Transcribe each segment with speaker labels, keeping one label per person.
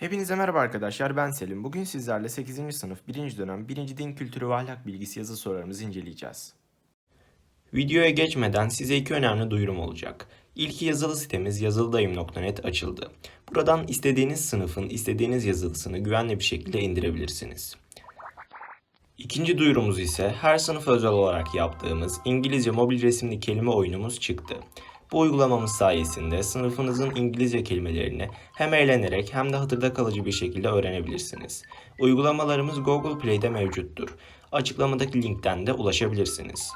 Speaker 1: Hepinize merhaba arkadaşlar ben Selim. Bugün sizlerle 8. sınıf 1. dönem 1. Din Kültürü ve Ahlak Bilgisi yazı sorularımızı inceleyeceğiz. Videoya geçmeden size iki önemli duyurum olacak. İlki yazılı sitemiz yazılıdayım.net açıldı. Buradan istediğiniz sınıfın istediğiniz yazılısını güvenli bir şekilde indirebilirsiniz. İkinci duyurumuz ise her sınıf özel olarak yaptığımız İngilizce mobil resimli kelime oyunumuz çıktı. Bu uygulamamız sayesinde sınıfınızın İngilizce kelimelerini hem eğlenerek hem de hatırda kalıcı bir şekilde öğrenebilirsiniz. Uygulamalarımız Google Play'de mevcuttur. Açıklamadaki linkten de ulaşabilirsiniz.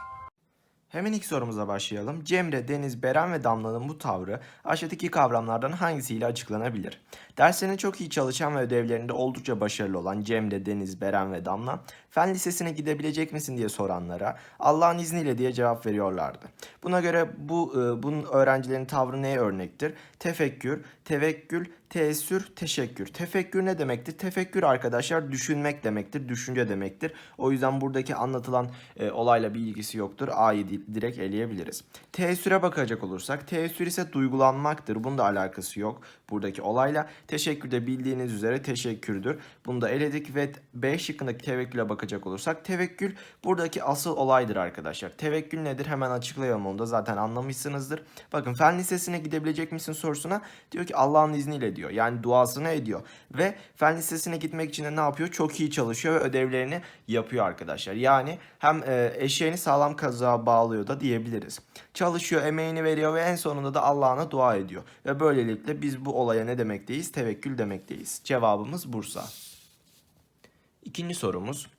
Speaker 1: Hemen ilk sorumuza başlayalım. Cemre, Deniz, Beren ve Damla'nın bu tavrı aşağıdaki kavramlardan hangisiyle açıklanabilir? Derslerine çok iyi çalışan ve ödevlerinde oldukça başarılı olan Cemre, Deniz, Beren ve Damla, fen lisesine gidebilecek misin diye soranlara Allah'ın izniyle diye cevap veriyorlardı. Buna göre bu e, bunun öğrencilerin tavrı neye örnektir? Tefekkür, tevekkül, teessür, teşekkür. Tefekkür ne demektir? Tefekkür arkadaşlar düşünmek demektir, düşünce demektir. O yüzden buradaki anlatılan e, olayla bir ilgisi yoktur. A'yı di- direkt eleyebiliriz. Teessüre bakacak olursak, teessür ise duygulanmaktır. Bunun da alakası yok buradaki olayla. Teşekkür de bildiğiniz üzere teşekkürdür. Bunu da eledik ve B şıkkındaki tevekküle bakacak olursak, tevekkül buradaki asıl olaydır arkadaşlar. Tevekkül nedir? Hemen açıklayalım onu da zaten anlamışsınızdır. Bakın fen lisesine gidebilecek misin sorusuna diyor ki Allah'ın izniyle diyor. Yani duasını ediyor. Ve fen lisesine gitmek için de ne yapıyor? Çok iyi çalışıyor ve ödevlerini yapıyor arkadaşlar. Yani hem e, eşeğini sağlam kazığa bağlıyor da diyebiliriz. Çalışıyor, emeğini veriyor ve en sonunda da Allah'ına dua ediyor. Ve böylelikle biz bu olaya ne demekteyiz? Tevekkül demekteyiz. Cevabımız Bursa. İkinci sorumuz.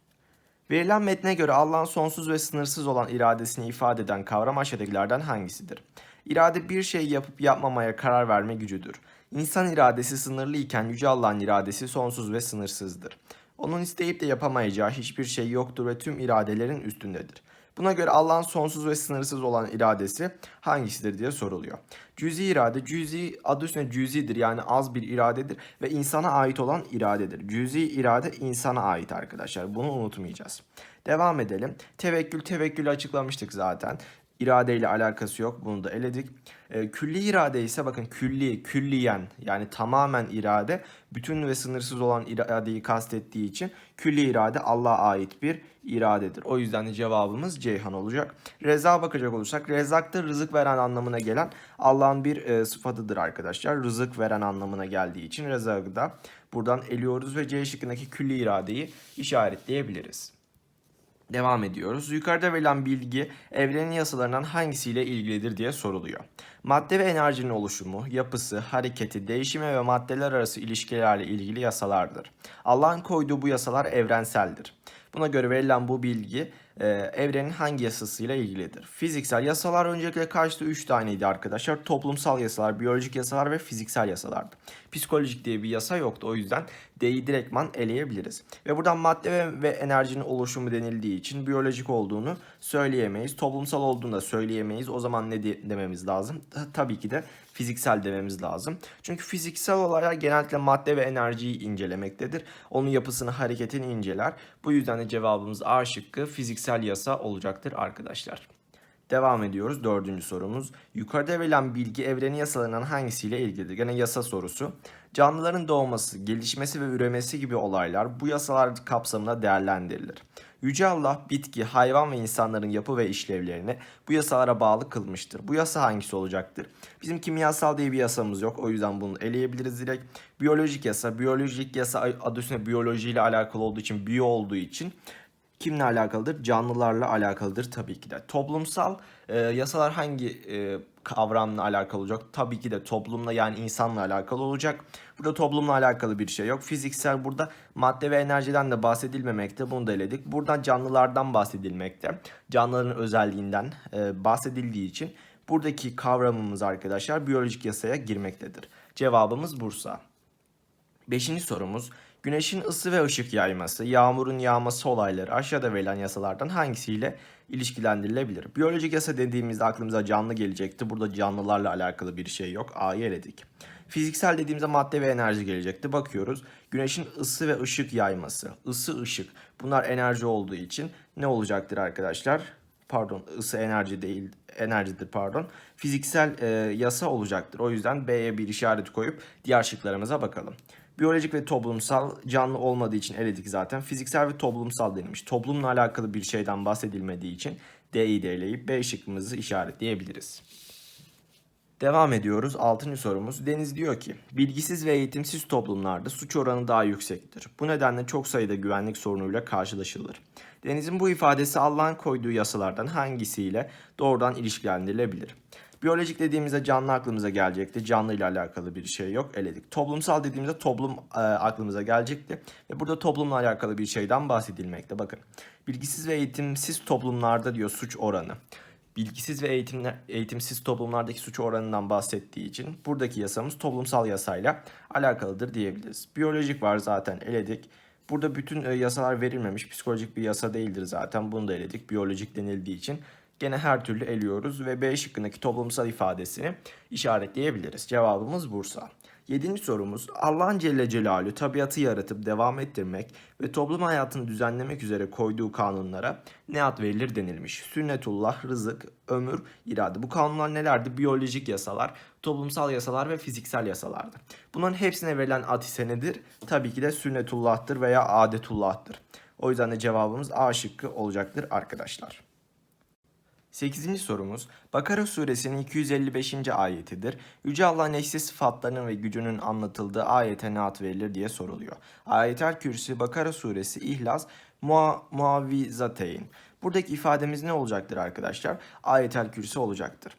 Speaker 1: Verilen metne göre Allah'ın sonsuz ve sınırsız olan iradesini ifade eden kavram aşağıdakilerden hangisidir? İrade bir şey yapıp yapmamaya karar verme gücüdür. İnsan iradesi sınırlı iken Yüce Allah'ın iradesi sonsuz ve sınırsızdır. Onun isteyip de yapamayacağı hiçbir şey yoktur ve tüm iradelerin üstündedir. Buna göre Allah'ın sonsuz ve sınırsız olan iradesi hangisidir diye soruluyor. Cüzi irade, cüzi adı üstünde cüzidir yani az bir iradedir ve insana ait olan iradedir. Cüzi irade insana ait arkadaşlar. Bunu unutmayacağız. Devam edelim. Tevekkül, tevekkülü açıklamıştık zaten. İrade ile alakası yok. Bunu da eledik. E, külli irade ise bakın külli, külliyen yani tamamen irade bütün ve sınırsız olan iradeyi kastettiği için külli irade Allah'a ait bir iradedir. O yüzden de cevabımız Ceyhan olacak. Reza bakacak olursak rezak da rızık veren anlamına gelen Allah'ın bir e, sıfatıdır arkadaşlar. Rızık veren anlamına geldiği için rezakı da buradan eliyoruz ve C şıkkındaki külli iradeyi işaretleyebiliriz. Devam ediyoruz. Yukarıda verilen bilgi evrenin yasalarından hangisiyle ilgilidir diye soruluyor. Madde ve enerjinin oluşumu, yapısı, hareketi, değişimi ve maddeler arası ilişkilerle ilgili yasalardır. Allah'ın koyduğu bu yasalar evrenseldir. Buna göre verilen bu bilgi e, evrenin hangi yasasıyla ilgilidir? Fiziksel yasalar öncelikle karşıda 3 taneydi arkadaşlar. Toplumsal yasalar, biyolojik yasalar ve fiziksel yasalardı. Psikolojik diye bir yasa yoktu. O yüzden D'yi direktman eleyebiliriz. Ve buradan madde ve, ve enerjinin oluşumu denildiği için biyolojik olduğunu söyleyemeyiz. Toplumsal olduğunu da söyleyemeyiz. O zaman ne de- dememiz lazım? Ta- Tabii ki de fiziksel dememiz lazım. Çünkü fiziksel olaylar genellikle madde ve enerjiyi incelemektedir. Onun yapısını, hareketini inceler. Bu yüzden de cevabımız A şıkkı fiziksel yasa olacaktır arkadaşlar. Devam ediyoruz. Dördüncü sorumuz. Yukarıda verilen bilgi evrenin yasalarından hangisiyle ilgilidir? Gene yasa sorusu. Canlıların doğması, gelişmesi ve üremesi gibi olaylar bu yasalar kapsamında değerlendirilir. Yüce Allah bitki, hayvan ve insanların yapı ve işlevlerini bu yasalara bağlı kılmıştır. Bu yasa hangisi olacaktır? Bizim kimyasal diye bir yasamız yok. O yüzden bunu eleyebiliriz direkt. Biyolojik yasa. Biyolojik yasa adı üstünde biyolojiyle alakalı olduğu için, biyo olduğu için kimle alakalıdır? Canlılarla alakalıdır tabii ki de. Toplumsal e, yasalar hangi e, kavramla alakalı olacak? Tabii ki de toplumla yani insanla alakalı olacak. Burada toplumla alakalı bir şey yok. Fiziksel burada madde ve enerjiden de bahsedilmemekte. Bunu da eledik. Buradan canlılardan bahsedilmekte. Canlıların özelliğinden e, bahsedildiği için buradaki kavramımız arkadaşlar biyolojik yasaya girmektedir. Cevabımız Bursa. Beşinci sorumuz. Güneşin ısı ve ışık yayması, yağmurun yağması olayları aşağıda verilen yasalardan hangisiyle ilişkilendirilebilir? Biyolojik yasa dediğimizde aklımıza canlı gelecekti. Burada canlılarla alakalı bir şey yok. A'yı eledik. Fiziksel dediğimizde madde ve enerji gelecekti. Bakıyoruz. Güneşin ısı ve ışık yayması. Isı, ışık. Bunlar enerji olduğu için ne olacaktır arkadaşlar? Pardon, ısı enerji değil, enerjidir pardon. Fiziksel e, yasa olacaktır. O yüzden B'ye bir işaret koyup diğer şıklarımıza bakalım. Biyolojik ve toplumsal canlı olmadığı için eledik zaten. Fiziksel ve toplumsal denilmiş. Toplumla alakalı bir şeyden bahsedilmediği için D'yi de eleyip B şıkkımızı işaretleyebiliriz. Devam ediyoruz. Altıncı sorumuz. Deniz diyor ki, bilgisiz ve eğitimsiz toplumlarda suç oranı daha yüksektir. Bu nedenle çok sayıda güvenlik sorunuyla karşılaşılır. Deniz'in bu ifadesi Allah'ın koyduğu yasalardan hangisiyle doğrudan ilişkilendirilebilir? Biyolojik dediğimizde canlı aklımıza gelecekti. Canlı ile alakalı bir şey yok. Eledik. Toplumsal dediğimizde toplum e, aklımıza gelecekti. Ve burada toplumla alakalı bir şeyden bahsedilmekte. Bakın. Bilgisiz ve eğitimsiz toplumlarda diyor suç oranı bilgisiz ve eğitimle, eğitimsiz toplumlardaki suç oranından bahsettiği için buradaki yasamız toplumsal yasayla alakalıdır diyebiliriz. Biyolojik var zaten eledik. Burada bütün e, yasalar verilmemiş. Psikolojik bir yasa değildir zaten. Bunu da eledik. Biyolojik denildiği için gene her türlü eliyoruz ve B şıkkındaki toplumsal ifadesini işaretleyebiliriz. Cevabımız Bursa. Yedinci sorumuz Allah'ın Celle Celaluhu tabiatı yaratıp devam ettirmek ve toplum hayatını düzenlemek üzere koyduğu kanunlara ne ad verilir denilmiş. Sünnetullah, rızık, ömür, irade. Bu kanunlar nelerdi? Biyolojik yasalar, toplumsal yasalar ve fiziksel yasalardı. Bunların hepsine verilen ad ise nedir? Tabii ki de sünnetullah'tır veya adetullah'tır. O yüzden de cevabımız A şıkkı olacaktır arkadaşlar. 8. sorumuz Bakara suresinin 255. ayetidir. Yüce Allah'ın eşsiz sıfatlarının ve gücünün anlatıldığı ayete ne ad verilir diye soruluyor. Ayetel Kürsi, Bakara suresi, İhlas, Mua, Muavizateyn. Buradaki ifademiz ne olacaktır arkadaşlar? Ayetel Kürsi olacaktır.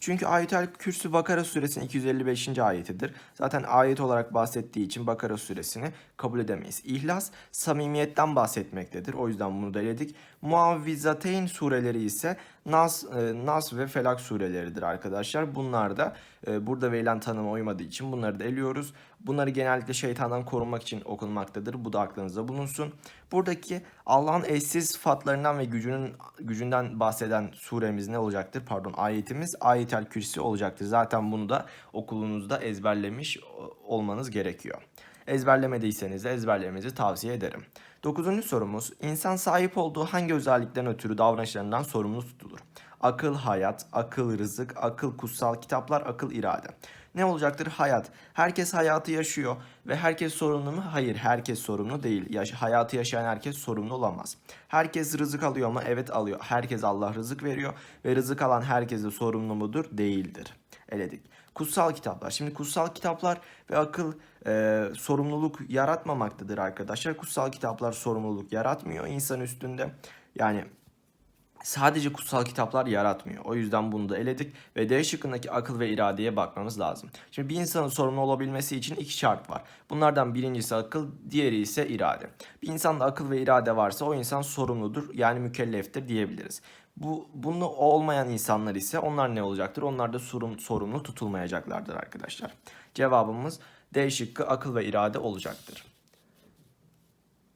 Speaker 1: Çünkü Ayetel Kürsü Bakara suresinin 255. ayetidir. Zaten ayet olarak bahsettiği için Bakara suresini kabul edemeyiz. İhlas samimiyetten bahsetmektedir. O yüzden bunu da eledik. Muavvizateyn sureleri ise Nas, e, Nas ve Felak sureleridir arkadaşlar. Bunlar da e, burada verilen tanıma uymadığı için bunları da eliyoruz. Bunları genellikle şeytandan korunmak için okunmaktadır. Bu da aklınızda bulunsun. Buradaki Allah'ın eşsiz sıfatlarından ve gücünün gücünden bahseden suremiz ne olacaktır? Pardon ayetimiz ayetel kürsi olacaktır. Zaten bunu da okulunuzda ezberlemiş olmanız gerekiyor. Ezberlemediyseniz de ezberlemenizi tavsiye ederim. Dokuzuncu sorumuz, insan sahip olduğu hangi özellikten ötürü davranışlarından sorumlu tutulur? Akıl, hayat, akıl, rızık, akıl, kutsal kitaplar, akıl, irade. Ne olacaktır? Hayat. Herkes hayatı yaşıyor ve herkes sorumlu mu? Hayır, herkes sorumlu değil. Yaş hayatı yaşayan herkes sorumlu olamaz. Herkes rızık alıyor mu? Evet alıyor. Herkes Allah rızık veriyor ve rızık alan herkes de sorumlu mudur? Değildir. Eledik. Kutsal kitaplar. Şimdi kutsal kitaplar ve akıl e, sorumluluk yaratmamaktadır arkadaşlar. Kutsal kitaplar sorumluluk yaratmıyor insan üstünde. Yani sadece kutsal kitaplar yaratmıyor. O yüzden bunu da eledik ve D şıkkındaki akıl ve iradeye bakmamız lazım. Şimdi bir insanın sorumlu olabilmesi için iki şart var. Bunlardan birincisi akıl, diğeri ise irade. Bir insanda akıl ve irade varsa o insan sorumludur yani mükelleftir diyebiliriz. Bu bunu olmayan insanlar ise onlar ne olacaktır? Onlar da sorum, sorumlu tutulmayacaklardır arkadaşlar. Cevabımız D şıkkı akıl ve irade olacaktır.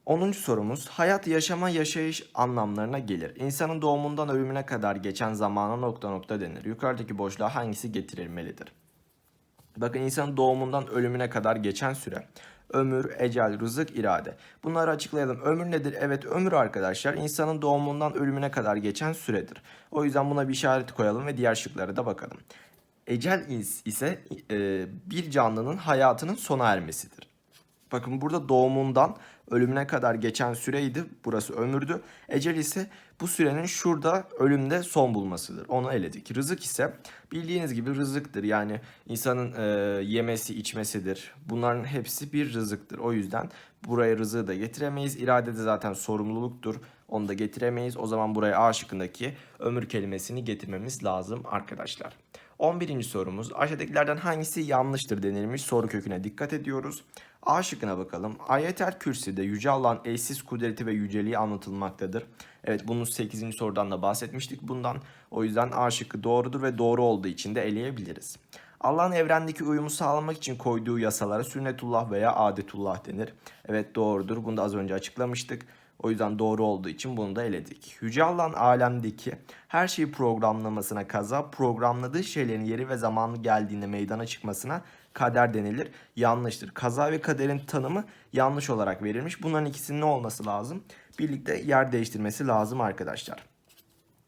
Speaker 1: 10. sorumuz hayat yaşama yaşayış anlamlarına gelir. İnsanın doğumundan ölümüne kadar geçen zamana nokta nokta denir. Yukarıdaki boşluğa hangisi getirilmelidir? Bakın insanın doğumundan ölümüne kadar geçen süre. Ömür, ecel, rızık, irade. Bunları açıklayalım. Ömür nedir? Evet ömür arkadaşlar insanın doğumundan ölümüne kadar geçen süredir. O yüzden buna bir işaret koyalım ve diğer şıklara da bakalım. Ecel ise e, bir canlının hayatının sona ermesidir. Bakın burada doğumundan ölümüne kadar geçen süreydi. Burası ömürdü. Ecel ise bu sürenin şurada ölümde son bulmasıdır. Onu eledik. Rızık ise bildiğiniz gibi rızıktır. Yani insanın e, yemesi, içmesidir. Bunların hepsi bir rızıktır. O yüzden buraya rızığı da getiremeyiz. İrade de zaten sorumluluktur. Onu da getiremeyiz. O zaman buraya A şıkkındaki ömür kelimesini getirmemiz lazım arkadaşlar. 11. sorumuz aşağıdakilerden hangisi yanlıştır denilmiş soru köküne dikkat ediyoruz. A şıkkına bakalım. Ayetel Kürsi'de Yüce Allah'ın eşsiz kudreti ve yüceliği anlatılmaktadır. Evet bunu 8. sorudan da bahsetmiştik bundan. O yüzden A şıkkı doğrudur ve doğru olduğu için de eleyebiliriz. Allah'ın evrendeki uyumu sağlamak için koyduğu yasalara sünnetullah veya adetullah denir. Evet doğrudur. Bunu da az önce açıklamıştık. O yüzden doğru olduğu için bunu da eledik. Yüce Allah'ın alemdeki her şeyi programlamasına kaza, programladığı şeylerin yeri ve zamanı geldiğinde meydana çıkmasına kader denilir. Yanlıştır. Kaza ve kaderin tanımı yanlış olarak verilmiş. Bunların ikisinin ne olması lazım? Birlikte yer değiştirmesi lazım arkadaşlar.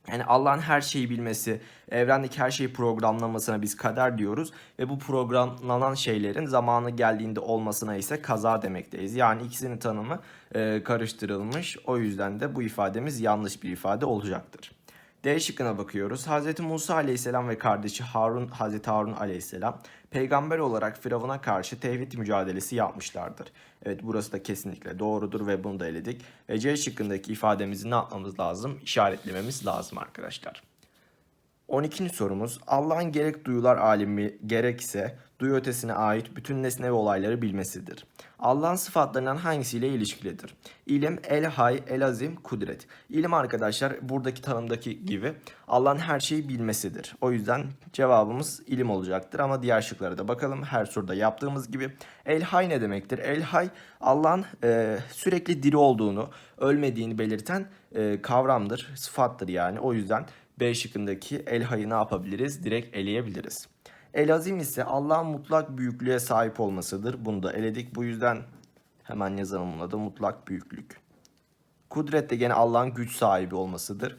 Speaker 1: Yani Allah'ın her şeyi bilmesi, evrendeki her şeyi programlamasına biz kader diyoruz ve bu programlanan şeylerin zamanı geldiğinde olmasına ise kaza demekteyiz. Yani ikisinin tanımı e, karıştırılmış. O yüzden de bu ifademiz yanlış bir ifade olacaktır. D şıkkına bakıyoruz. Hz. Musa aleyhisselam ve kardeşi Harun, Hz. Harun aleyhisselam peygamber olarak Firavun'a karşı tevhid mücadelesi yapmışlardır. Evet burası da kesinlikle doğrudur ve bunu da eledik. Ve C şıkkındaki ifademizi ne yapmamız lazım? İşaretlememiz lazım arkadaşlar. 12. sorumuz Allah'ın gerek duyular alemi gerekse duyu ötesine ait bütün nesne ve olayları bilmesidir. Allah'ın sıfatlarından hangisiyle ilişkilidir? İlim, el hay, el azim, kudret. İlim arkadaşlar buradaki tanımdaki gibi Allah'ın her şeyi bilmesidir. O yüzden cevabımız ilim olacaktır ama diğer şıklara da bakalım. Her soruda yaptığımız gibi. El hay ne demektir? El hay Allah'ın e, sürekli diri olduğunu, ölmediğini belirten e, kavramdır, sıfattır yani. O yüzden B şıkkındaki el hayı ne yapabiliriz? Direkt eleyebiliriz. El azim ise Allah'ın mutlak büyüklüğe sahip olmasıdır. Bunu da eledik. Bu yüzden hemen yazalım buna da mutlak büyüklük. Kudret de gene Allah'ın güç sahibi olmasıdır.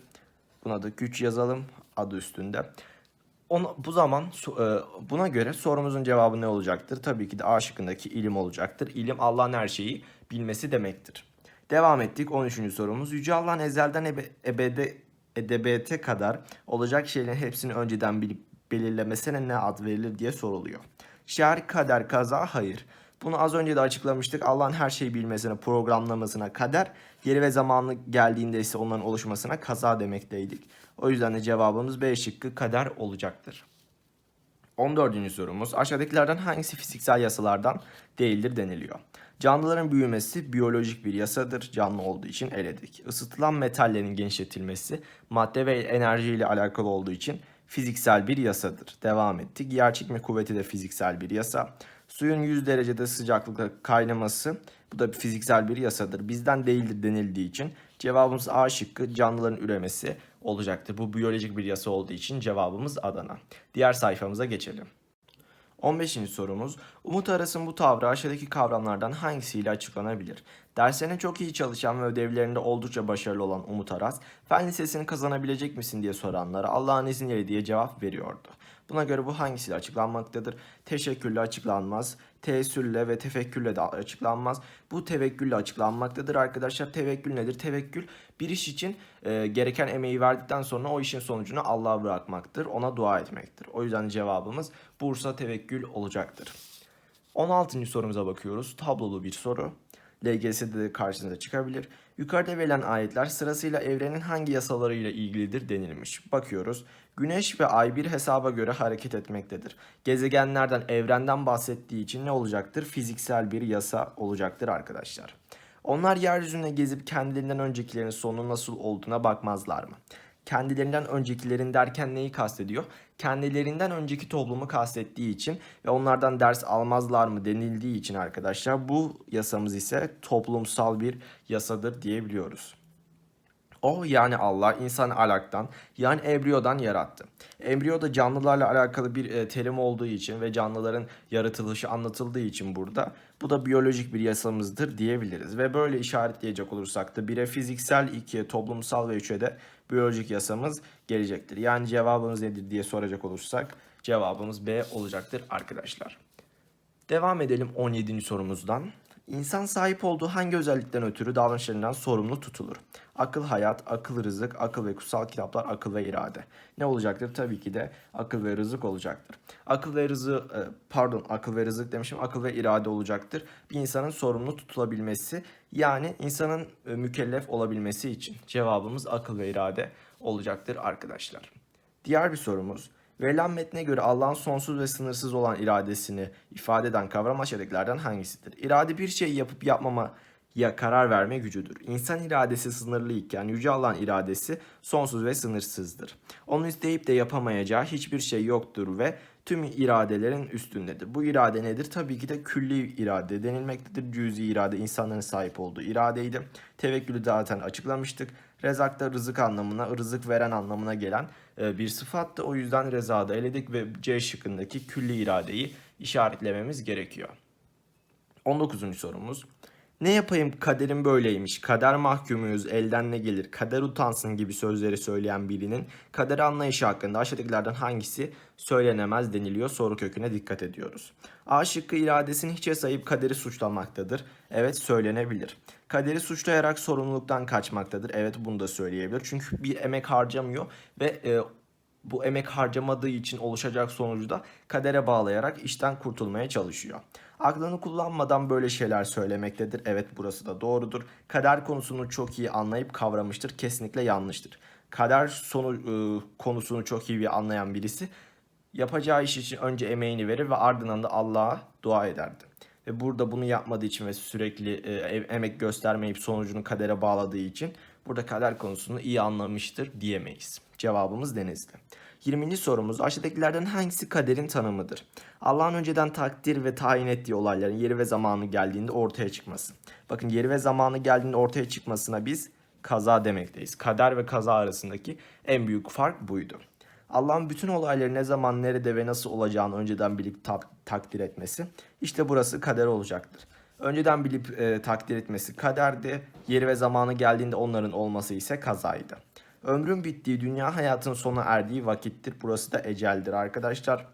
Speaker 1: Buna da güç yazalım adı üstünde. Onu, bu zaman e, buna göre sorumuzun cevabı ne olacaktır? Tabii ki de A şıkkındaki ilim olacaktır. İlim Allah'ın her şeyi bilmesi demektir. Devam ettik 13. sorumuz. Yüce Allah'ın ezelden ebe, ebede edebiyete kadar olacak şeylerin hepsini önceden bilip belirlemesine ne ad verilir diye soruluyor. Şer, kader, kaza, hayır. Bunu az önce de açıklamıştık. Allah'ın her şeyi bilmesine, programlamasına kader, yeri ve zamanı geldiğinde ise onların oluşmasına kaza demekteydik. O yüzden de cevabımız B şıkkı kader olacaktır. 14. sorumuz aşağıdakilerden hangisi fiziksel yasalardan değildir deniliyor. Canlıların büyümesi biyolojik bir yasadır. Canlı olduğu için eledik. Isıtılan metallerin genişletilmesi madde ve enerji ile alakalı olduğu için fiziksel bir yasadır. Devam ettik. Yer çekme kuvveti de fiziksel bir yasa. Suyun 100 derecede sıcaklıkta kaynaması bu da fiziksel bir yasadır. Bizden değildir denildiği için cevabımız A şıkkı canlıların üremesi olacaktır. Bu biyolojik bir yasa olduğu için cevabımız Adana. Diğer sayfamıza geçelim. 15. sorumuz Umut Aras'ın bu tavrı aşağıdaki kavramlardan hangisiyle açıklanabilir? Derslerine çok iyi çalışan ve ödevlerinde oldukça başarılı olan Umut Aras, fen lisesini kazanabilecek misin diye soranlara Allah'ın izniyle diye cevap veriyordu. Buna göre bu hangisiyle açıklanmaktadır? Teşekkürle açıklanmaz, teessürle ve tefekkürle de açıklanmaz. Bu tevekkülle açıklanmaktadır arkadaşlar. Tevekkül nedir? Tevekkül bir iş için e, gereken emeği verdikten sonra o işin sonucunu Allah'a bırakmaktır. Ona dua etmektir. O yüzden cevabımız Bursa tevekkül olacaktır. 16. sorumuza bakıyoruz. Tablolu bir soru. LGS'de de karşınıza çıkabilir. Yukarıda verilen ayetler sırasıyla evrenin hangi yasalarıyla ilgilidir denilmiş. Bakıyoruz. Güneş ve ay bir hesaba göre hareket etmektedir. Gezegenlerden, evrenden bahsettiği için ne olacaktır? Fiziksel bir yasa olacaktır arkadaşlar. Onlar yeryüzünde gezip kendilerinden öncekilerin sonu nasıl olduğuna bakmazlar mı? Kendilerinden öncekilerin derken neyi kastediyor? Kendilerinden önceki toplumu kastettiği için ve onlardan ders almazlar mı denildiği için arkadaşlar bu yasamız ise toplumsal bir yasadır diyebiliyoruz. O yani Allah insanı alaktan yani embriyodan yarattı. Embriyo da canlılarla alakalı bir e, terim olduğu için ve canlıların yaratılışı anlatıldığı için burada bu da biyolojik bir yasamızdır diyebiliriz. Ve böyle işaretleyecek olursak da 1'e fiziksel, 2'ye toplumsal ve 3'e de biyolojik yasamız gelecektir. Yani cevabımız nedir diye soracak olursak cevabımız B olacaktır arkadaşlar. Devam edelim 17. sorumuzdan. İnsan sahip olduğu hangi özellikten ötürü davranışlarından sorumlu tutulur? Akıl hayat, akıl rızık, akıl ve kutsal kitaplar, akıl ve irade. Ne olacaktır? Tabii ki de akıl ve rızık olacaktır. Akıl ve rızık, e, pardon akıl ve rızık demişim, akıl ve irade olacaktır. Bir insanın sorumlu tutulabilmesi yani insanın e, mükellef olabilmesi için cevabımız akıl ve irade olacaktır arkadaşlar. Diğer bir sorumuz. Verilen metne göre Allah'ın sonsuz ve sınırsız olan iradesini ifade eden kavram aşağıdakilerden hangisidir? İrade bir şeyi yapıp yapmama ya karar verme gücüdür. İnsan iradesi sınırlı iken Yüce Allah'ın iradesi sonsuz ve sınırsızdır. Onu isteyip de yapamayacağı hiçbir şey yoktur ve tüm iradelerin üstündedir. Bu irade nedir? Tabii ki de külli irade denilmektedir. Cüzi irade insanların sahip olduğu iradeydi. Tevekkülü zaten açıklamıştık. Rezak da rızık anlamına, rızık veren anlamına gelen bir sıfattı. O yüzden rezada eledik ve C şıkkındaki külli iradeyi işaretlememiz gerekiyor. 19. sorumuz. Ne yapayım kaderim böyleymiş, kader mahkumuyuz, elden ne gelir, kader utansın gibi sözleri söyleyen birinin kader anlayışı hakkında aşağıdakilerden hangisi söylenemez deniliyor soru köküne dikkat ediyoruz. A şıkkı iradesini hiçe sayıp kaderi suçlamaktadır. Evet söylenebilir. Kaderi suçlayarak sorumluluktan kaçmaktadır. Evet bunu da söyleyebilir. Çünkü bir emek harcamıyor ve e, bu emek harcamadığı için oluşacak sonucu da kadere bağlayarak işten kurtulmaya çalışıyor. Aklını kullanmadan böyle şeyler söylemektedir. Evet burası da doğrudur. Kader konusunu çok iyi anlayıp kavramıştır. Kesinlikle yanlıştır. Kader sonu e, konusunu çok iyi bir anlayan birisi yapacağı iş için önce emeğini verir ve ardından da Allah'a dua ederdi. Ve burada bunu yapmadığı için ve sürekli e, emek göstermeyip sonucunu kadere bağladığı için burada kader konusunu iyi anlamıştır diyemeyiz. Cevabımız Denizli. 20. sorumuz aşağıdakilerden hangisi kaderin tanımıdır? Allah'ın önceden takdir ve tayin ettiği olayların yeri ve zamanı geldiğinde ortaya çıkması. Bakın yeri ve zamanı geldiğinde ortaya çıkmasına biz kaza demekteyiz. Kader ve kaza arasındaki en büyük fark buydu. Allah'ın bütün olayları ne zaman, nerede ve nasıl olacağını önceden bilip tak- takdir etmesi işte burası kader olacaktır. Önceden bilip e, takdir etmesi kaderdi, yeri ve zamanı geldiğinde onların olması ise kazaydı. Ömrün bittiği, dünya hayatın sona erdiği vakittir. Burası da eceldir arkadaşlar.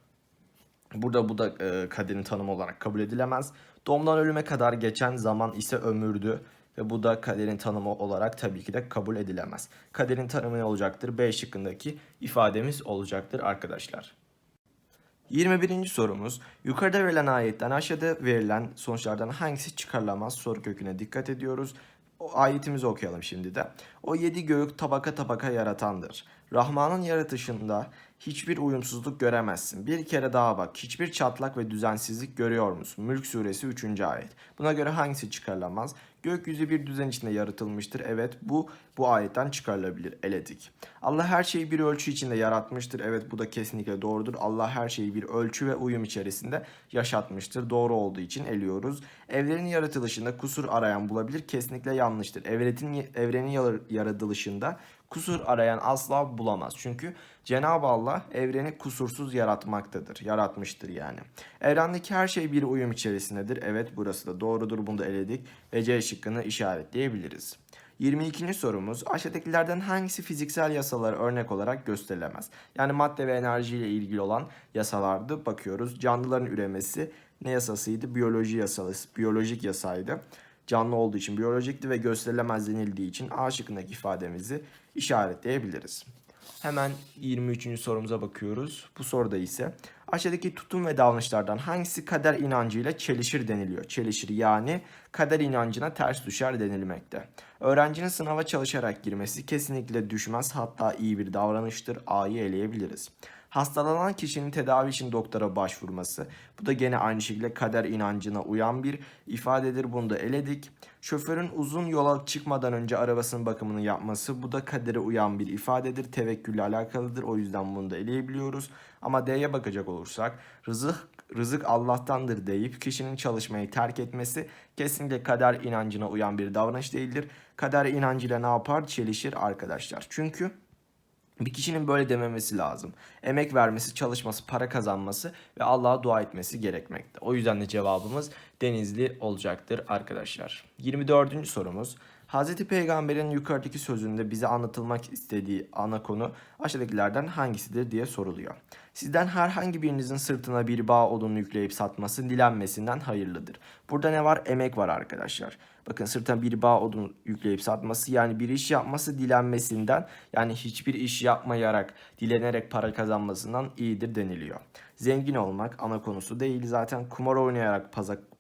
Speaker 1: Burada bu da e, kaderin tanımı olarak kabul edilemez. Doğumdan ölüme kadar geçen zaman ise ömürdü ve bu da kaderin tanımı olarak tabii ki de kabul edilemez. Kaderin tanımı olacaktır? B şıkkındaki ifademiz olacaktır arkadaşlar. 21. sorumuz. Yukarıda verilen ayetten aşağıda verilen sonuçlardan hangisi çıkarılamaz soru köküne dikkat ediyoruz. O ayetimizi okuyalım şimdi de. O yedi gök tabaka tabaka yaratandır. Rahman'ın yaratışında hiçbir uyumsuzluk göremezsin. Bir kere daha bak. Hiçbir çatlak ve düzensizlik görüyor musun? Mülk suresi 3. ayet. Buna göre hangisi çıkarılamaz? Gökyüzü bir düzen içinde yaratılmıştır. Evet bu bu ayetten çıkarılabilir. Eledik. Allah her şeyi bir ölçü içinde yaratmıştır. Evet bu da kesinlikle doğrudur. Allah her şeyi bir ölçü ve uyum içerisinde yaşatmıştır. Doğru olduğu için eliyoruz. Evrenin yaratılışında kusur arayan bulabilir. Kesinlikle yanlıştır. Evrenin, evrenin yaratılışında kusur arayan asla bulamaz. Çünkü Cenab-ı Allah evreni kusursuz yaratmaktadır. Yaratmıştır yani. Evrendeki her şey bir uyum içerisindedir. Evet burası da doğrudur. Bunu da eledik. Ve C şıkkını işaretleyebiliriz. 22. sorumuz aşağıdakilerden hangisi fiziksel yasaları örnek olarak gösterilemez? Yani madde ve enerji ile ilgili olan yasalardı. Bakıyoruz. Canlıların üremesi ne yasasıydı? Biyoloji yasası, biyolojik yasaydı. Canlı olduğu için biyolojikti ve gösterilemez denildiği için A şıkkındaki ifademizi işaretleyebiliriz. Hemen 23. sorumuza bakıyoruz. Bu soruda ise aşağıdaki tutum ve davranışlardan hangisi kader inancıyla çelişir deniliyor. Çelişir yani kader inancına ters düşer denilmekte. Öğrencinin sınava çalışarak girmesi kesinlikle düşmez hatta iyi bir davranıştır. A'yı eleyebiliriz. Hastalanan kişinin tedavi için doktora başvurması. Bu da gene aynı şekilde kader inancına uyan bir ifadedir. Bunu da eledik. Şoförün uzun yola çıkmadan önce arabasının bakımını yapması. Bu da kadere uyan bir ifadedir. Tevekkülle alakalıdır. O yüzden bunu da eleyebiliyoruz. Ama D'ye bakacak olursak rızık rızık Allah'tandır deyip kişinin çalışmayı terk etmesi kesinlikle kader inancına uyan bir davranış değildir. Kader inancıyla ne yapar? Çelişir arkadaşlar. Çünkü bir kişinin böyle dememesi lazım. Emek vermesi, çalışması, para kazanması ve Allah'a dua etmesi gerekmekte. O yüzden de cevabımız Denizli olacaktır arkadaşlar. 24. sorumuz. Hz. Peygamber'in yukarıdaki sözünde bize anlatılmak istediği ana konu aşağıdakilerden hangisidir diye soruluyor. Sizden herhangi birinizin sırtına bir bağ odunu yükleyip satması dilenmesinden hayırlıdır. Burada ne var? Emek var arkadaşlar. Bakın sırtına bir bağ odun yükleyip satması yani bir iş yapması dilenmesinden yani hiçbir iş yapmayarak dilenerek para kazanmasından iyidir deniliyor. Zengin olmak ana konusu değil zaten kumar oynayarak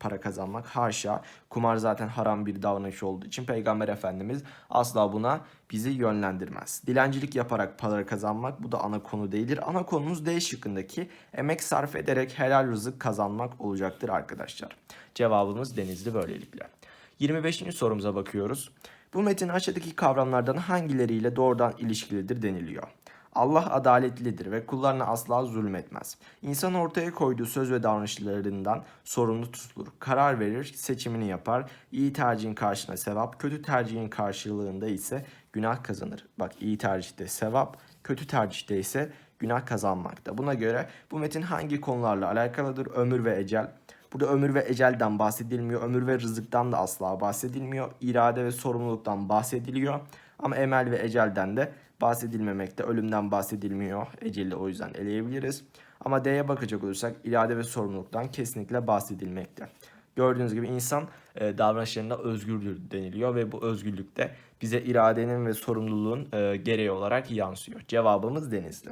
Speaker 1: para kazanmak haşa. Kumar zaten haram bir davranış olduğu için Peygamber Efendimiz asla buna bizi yönlendirmez. Dilencilik yaparak para kazanmak bu da ana konu değildir. Ana konumuz D şıkkındaki emek sarf ederek helal rızık kazanmak olacaktır arkadaşlar. Cevabımız Denizli böylelikle. 25. sorumuza bakıyoruz. Bu metin aşağıdaki kavramlardan hangileriyle doğrudan ilişkilidir deniliyor. Allah adaletlidir ve kullarına asla zulmetmez. İnsan ortaya koyduğu söz ve davranışlarından sorumlu tutulur. Karar verir, seçimini yapar. İyi tercihin karşına sevap, kötü tercihin karşılığında ise günah kazanır. Bak iyi tercihte sevap, kötü tercihte ise günah kazanmakta. Buna göre bu metin hangi konularla alakalıdır? Ömür ve ecel, Burada ömür ve ecelden bahsedilmiyor. Ömür ve rızıktan da asla bahsedilmiyor. İrade ve sorumluluktan bahsediliyor. Ama emel ve ecelden de bahsedilmemekte. Ölümden bahsedilmiyor. Eceli o yüzden eleyebiliriz. Ama D'ye bakacak olursak irade ve sorumluluktan kesinlikle bahsedilmekte. Gördüğünüz gibi insan e, davranışlarında özgürdür deniliyor ve bu özgürlükte bize iradenin ve sorumluluğun e, gereği olarak yansıyor. Cevabımız Denizli.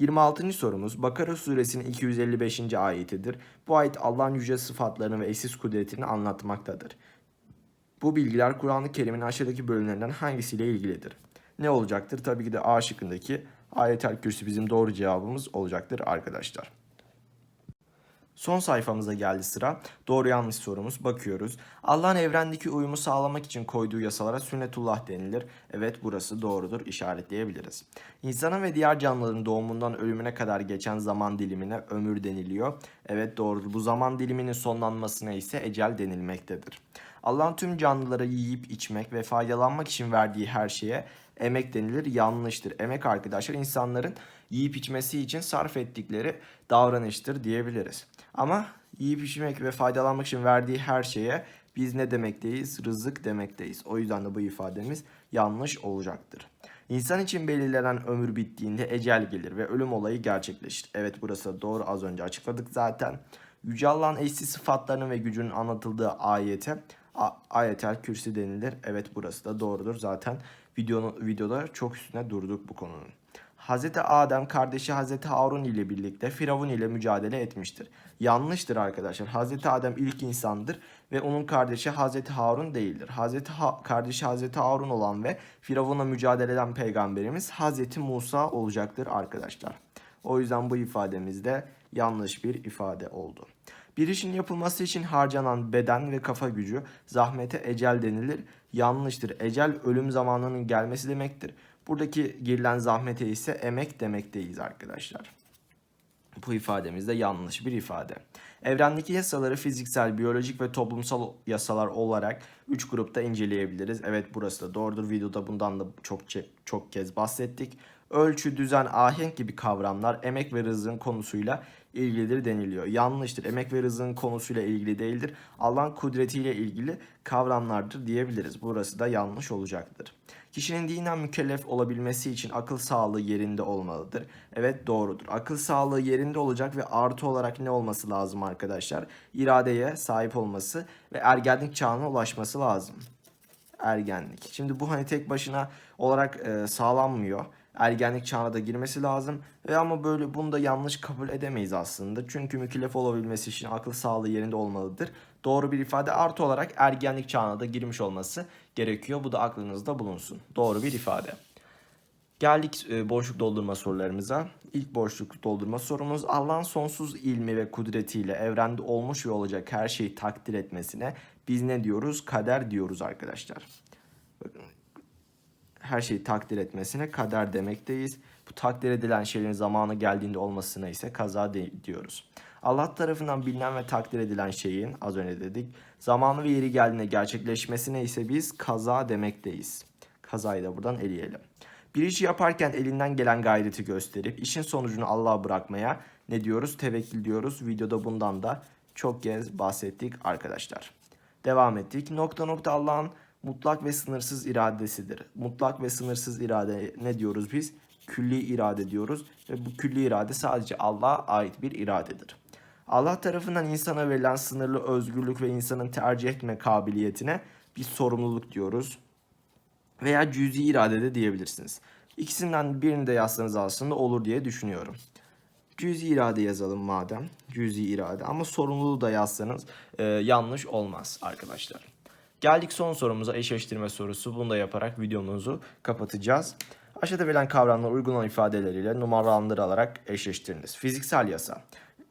Speaker 1: 26. sorumuz Bakara suresinin 255. ayetidir. Bu ayet Allah'ın yüce sıfatlarını ve eşsiz kudretini anlatmaktadır. Bu bilgiler Kur'an-ı Kerim'in aşağıdaki bölümlerinden hangisiyle ilgilidir? Ne olacaktır? Tabii ki de A şıkkındaki ayetel kürsü bizim doğru cevabımız olacaktır arkadaşlar. Son sayfamıza geldi sıra. Doğru yanlış sorumuz. Bakıyoruz. Allah'ın evrendeki uyumu sağlamak için koyduğu yasalara sünnetullah denilir. Evet burası doğrudur. işaretleyebiliriz. İnsanın ve diğer canlıların doğumundan ölümüne kadar geçen zaman dilimine ömür deniliyor. Evet doğrudur. Bu zaman diliminin sonlanmasına ise ecel denilmektedir. Allah'ın tüm canlılara yiyip içmek ve faydalanmak için verdiği her şeye emek denilir. Yanlıştır. Emek arkadaşlar insanların yiyip içmesi için sarf ettikleri davranıştır diyebiliriz. Ama yiyip içmek ve faydalanmak için verdiği her şeye biz ne demekteyiz? Rızık demekteyiz. O yüzden de bu ifademiz yanlış olacaktır. İnsan için belirlenen ömür bittiğinde ecel gelir ve ölüm olayı gerçekleşir. Evet burası doğru az önce açıkladık zaten. Yüce Allah'ın eşsiz sıfatlarının ve gücünün anlatıldığı ayete ayetel kürsi denilir. Evet burası da doğrudur. Zaten videonun, videoda çok üstüne durduk bu konunun. Hazreti Adem kardeşi Hazreti Harun ile birlikte Firavun ile mücadele etmiştir. Yanlıştır arkadaşlar. Hazreti Adem ilk insandır ve onun kardeşi Hazreti Harun değildir. Hazreti ha- kardeşi Hazreti Harun olan ve Firavun'la mücadele eden peygamberimiz Hazreti Musa olacaktır arkadaşlar. O yüzden bu ifademizde yanlış bir ifade oldu. Bir işin yapılması için harcanan beden ve kafa gücü zahmete ecel denilir. Yanlıştır. Ecel ölüm zamanının gelmesi demektir. Buradaki girilen zahmete ise emek demekteyiz arkadaşlar. Bu ifademiz de yanlış bir ifade. Evrendeki yasaları fiziksel, biyolojik ve toplumsal yasalar olarak 3 grupta inceleyebiliriz. Evet burası da doğrudur. Videoda bundan da çok çok kez bahsettik. Ölçü, düzen, ahenk gibi kavramlar emek ve rızığın konusuyla ilgilidir deniliyor. Yanlıştır. Emek ve rızığın konusuyla ilgili değildir. Allah'ın kudretiyle ilgili kavramlardır diyebiliriz. Burası da yanlış olacaktır. Kişinin dinen mükellef olabilmesi için akıl sağlığı yerinde olmalıdır. Evet doğrudur. Akıl sağlığı yerinde olacak ve artı olarak ne olması lazım arkadaşlar? İradeye sahip olması ve ergenlik çağına ulaşması lazım. Ergenlik. Şimdi bu hani tek başına olarak e, sağlanmıyor ergenlik çağına da girmesi lazım. Ve ama böyle bunu da yanlış kabul edemeyiz aslında. Çünkü mükellef olabilmesi için akıl sağlığı yerinde olmalıdır. Doğru bir ifade artı olarak ergenlik çağına da girmiş olması gerekiyor. Bu da aklınızda bulunsun. Doğru bir ifade. Geldik e, boşluk doldurma sorularımıza. İlk boşluk doldurma sorumuz Allah'ın sonsuz ilmi ve kudretiyle evrende olmuş ve olacak her şeyi takdir etmesine biz ne diyoruz? Kader diyoruz arkadaşlar. Her şeyi takdir etmesine kader demekteyiz. Bu takdir edilen şeylerin zamanı geldiğinde olmasına ise kaza diyoruz. Allah tarafından bilinen ve takdir edilen şeyin az önce dedik zamanı ve yeri geldiğinde gerçekleşmesine ise biz kaza demekteyiz. Kazayı da buradan eleyelim. Bir işi yaparken elinden gelen gayreti gösterip işin sonucunu Allah'a bırakmaya ne diyoruz? Tevekkül diyoruz. Videoda bundan da çok kez bahsettik arkadaşlar. Devam ettik. Nokta nokta Allah'ın mutlak ve sınırsız iradesidir. Mutlak ve sınırsız irade ne diyoruz biz? Külli irade diyoruz ve bu külli irade sadece Allah'a ait bir iradedir. Allah tarafından insana verilen sınırlı özgürlük ve insanın tercih etme kabiliyetine bir sorumluluk diyoruz. Veya cüzi irade de diyebilirsiniz. İkisinden birini de yazsanız aslında olur diye düşünüyorum. Cüzi irade yazalım madem. Cüzi irade ama sorumluluğu da yazsanız e, yanlış olmaz arkadaşlar. Geldik son sorumuza eşleştirme sorusu. Bunu da yaparak videomuzu kapatacağız. Aşağıda verilen kavramlar uygun olan ifadeleriyle numaralandırılarak eşleştiriniz. Fiziksel yasa.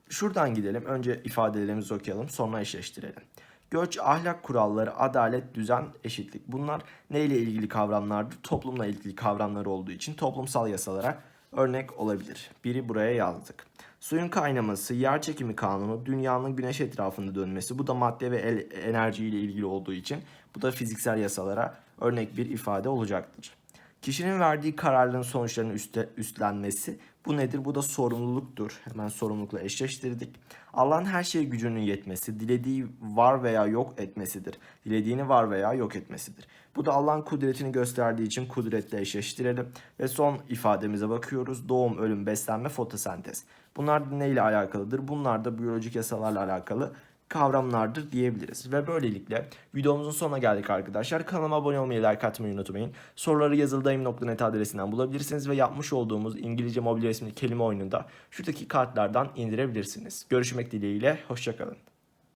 Speaker 1: Şuradan gidelim. Önce ifadelerimizi okuyalım. Sonra eşleştirelim. Göç, ahlak kuralları, adalet, düzen, eşitlik. Bunlar neyle ilgili kavramlardır? Toplumla ilgili kavramlar olduğu için toplumsal yasalara örnek olabilir. Biri buraya yazdık. Suyun kaynaması, yer çekimi kanunu, dünyanın güneş etrafında dönmesi bu da madde ve enerji ile ilgili olduğu için bu da fiziksel yasalara örnek bir ifade olacaktır. Kişinin verdiği kararların sonuçlarını üstlenmesi bu nedir? Bu da sorumluluktur. Hemen sorumlulukla eşleştirdik. Allah'ın her şeye gücünün yetmesi, dilediği var veya yok etmesidir. Dilediğini var veya yok etmesidir. Bu da Allah'ın kudretini gösterdiği için kudretle eşleştirelim. Ve son ifademize bakıyoruz. Doğum, ölüm, beslenme, fotosentez. Bunlar neyle alakalıdır? Bunlar da biyolojik yasalarla alakalı kavramlardır diyebiliriz. Ve böylelikle videomuzun sonuna geldik arkadaşlar. Kanalıma abone olmayı, like atmayı unutmayın. Soruları yazıldayım.net adresinden bulabilirsiniz ve yapmış olduğumuz İngilizce mobil resimli kelime oyununda şuradaki kartlardan indirebilirsiniz. Görüşmek dileğiyle, hoşçakalın.